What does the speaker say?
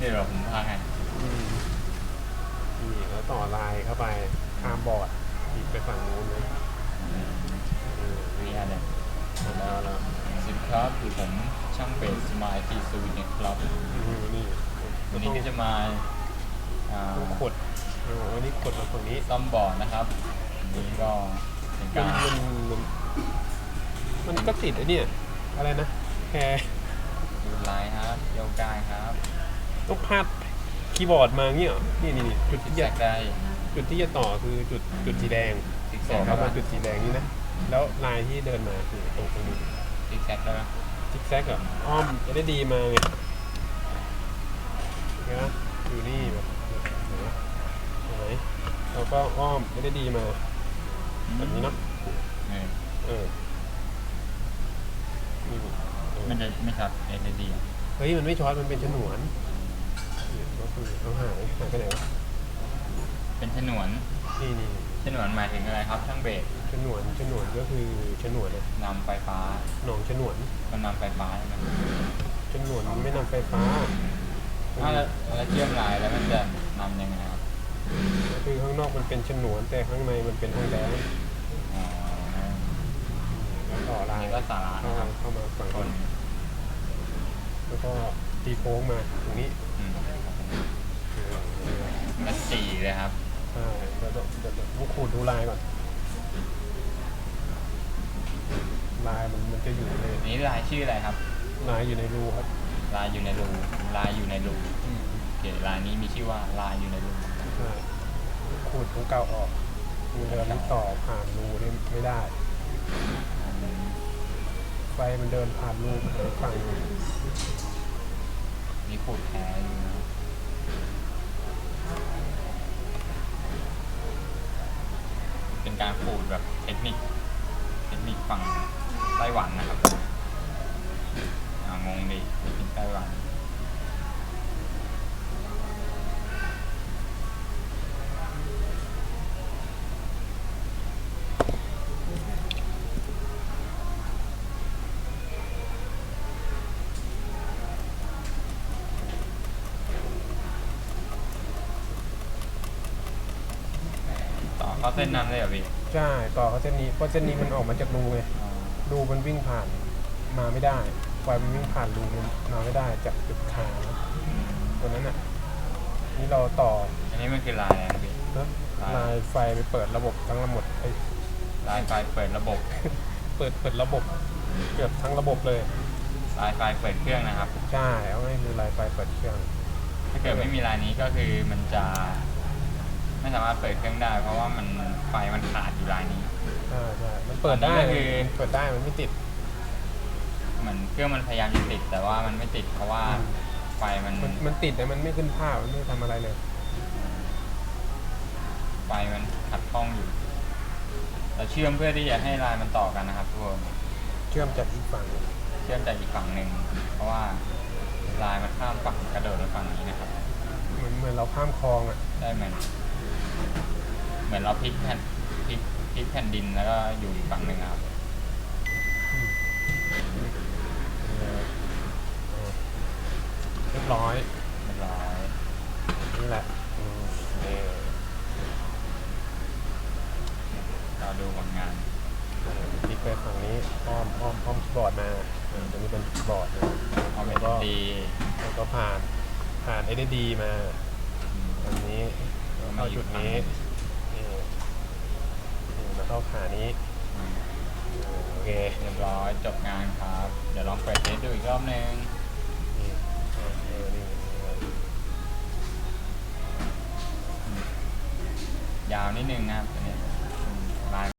นี่เดี๋ยวผมพาให้อืมนี่แล้วต่อลายเข้าไปข้ามบอร์ดอีกไปฝั่งนู้นเลยอืมนี่อันเนี่ยแล้วแล้วสวัสดีครับคือผมช่างเบสสมายทีซูนะครับอืมนี่วันนี้ก็จะมาอ่าขดเออวันนี้ขดมาฝั่งนี้ซ่อมบอร์ดนะครับอันนี้ก็เป็นมักานรมันมันมันก็ติดไอ้เนี่ยอะไรนะแค่ดูไลน์ครับโยกได้ครับ ต้องพาดคีย์บอร์ดมาเงี้ยเหรอนี่นี่นี่จุดซิกที่แซจะกได้จุดที่จะต่อคือจุดจุดสีแดงซิกแซต่อกเข้าได้มาจุดสีแดงนี่นะแล้วลายที่เดินมาคือตรงตรงนี้ซิกแซกได้ไหมซิกแซกอะอ้อมจะได้ดีมาไงเห็นไหมอยู่นี่แบบเห็นไหมเห็นไหมเราก็อ้อมจะได้ดีมาแบบนี้เนาะเออเออนี่เออ มันจะไม่ชัดเอเดี เฮ้ยมันไม่ช็อตมันเป็นฉนวน นี่ก็คือเอาหายหายไปไหนวะเป็นฉนวนนี่นี่ฉนวนหมายถึงอะไรครับช่างเบสฉนวนฉนวนก็คือฉนวนอะนำไฟฟ้าหนองฉนวนมันนำไฟฟ้าใช่ไหมฉนวนมันไม่นำไฟฟ้าอ้าวแล้วแล้วเชื่อมลายแล้วมันจะนำยังไงครับคือข้างนอกมันเป็นฉนวนแต่ข้างในมันเป็นห้องแดงอ๋อแล้วต่ออัลานยนี้ก็สาระเข้านะคมารับเข้ามาฝั่งคนนี้แล้วก็ตีโค้งมาตรงนี้ ลายก่อนลายมันมันจะอยู่ในอันนี้ลายชื่ออะไรครับ ลายอยู่ในรูครับลายอยู่ในรูลายอยู่ในรูโอเคลายนี้มีชื่อว่าลายอยู่ในรูใช่ขูดของเก่าออกมันเดินต่อผ่านรูนี่ไม่ได้ ไฟมันเดินผ่านรูไปฝั่งมีขูดแท้อยู่นะครับ นิคเทคนิคฝั่งไต้หวันนะครับอ่างงดิเทคนิคไต้หวันต่อเข้าเส้นนั้นเลยเหรอพี่ ใช่ต่อเขาเส้นนี้เพราะเส้นนี้มันออกมาจากรูไงอ๋อรูมันวิ่งผ่านมาไม่ได้ไฟมันวิ่งผ่านรูมันมาไม่ได้จากจุดขาตัวนั้นอะนี่เราต่ออันนี้มันคือลายอะไรนะพี่เนอะลายไฟไปเปิดระบบทั้งระบบไอ้ยลายไฟเปิดระบบ เปิดเปิดระบบเกือบทั้งระบบเลยลายไฟเปิดเครื่องนะครับใช่เอาง่ายคือลายไฟเปิดเครื่อง ถ้าเกิดไม่มีลายนี้ก็คือมันจะ ไม่สามารถเปิดเครื่องได้ เพราะว่ามันไฟมันขาดอยู่ลายนี้ใช่ใช่มันเปิดได้อันนี้ก็คือ มันเปิดได้มันไม่ติด เหมือนเครื่องมันพยายามจะติด แต่ว่ามันไม่ติดเพราะว่าอืม ไฟมันมันมันติดแต่มันไม่ขึ้นภาพมันไม่ทำอะไรเลย ไฟมันขัดข้องอยู่ เราเชื่อมเพื่อที่จะให้ลายมันต่อกันนะครับทุกคนเชื่อมจากอีกฝั่งเชื่อมจากอีกฝั่งหนึ่งเพราะว่าลายมันข้ามฝั่งกระโดดมาฝั่งนี้นะครับ เหมือนเหมือนเราข้ามคลองอะได้เหมือน เหมือนเราพลิกแผ่นพลิกพลิกแผ่นดินแล้วก็อยู่อีกฝั่งหนึ่งอะครับเออเออเรียบร้อย เรียบร้อยนี่แหละอืมนี่เราดูผลงานเออพลิกไปฝั่งนี้อ้อมอ้อมอ้อมคีย์บอร์ดมาเออตรงนี้เป็นคีย์บอร์ดนะเอาเป็นดีแล้วก็ผ่านผ่าน LED มาตรงนี้แล้วเข้าจุดนี้นี่นี่มาเข้าขานี้โอเคเรียบร้อยจบงานครับ เดี๋ยวลองเปิดเทสดูอีกรอบนึงนี่เออเออนี่ยาวนิดนึงนะครับ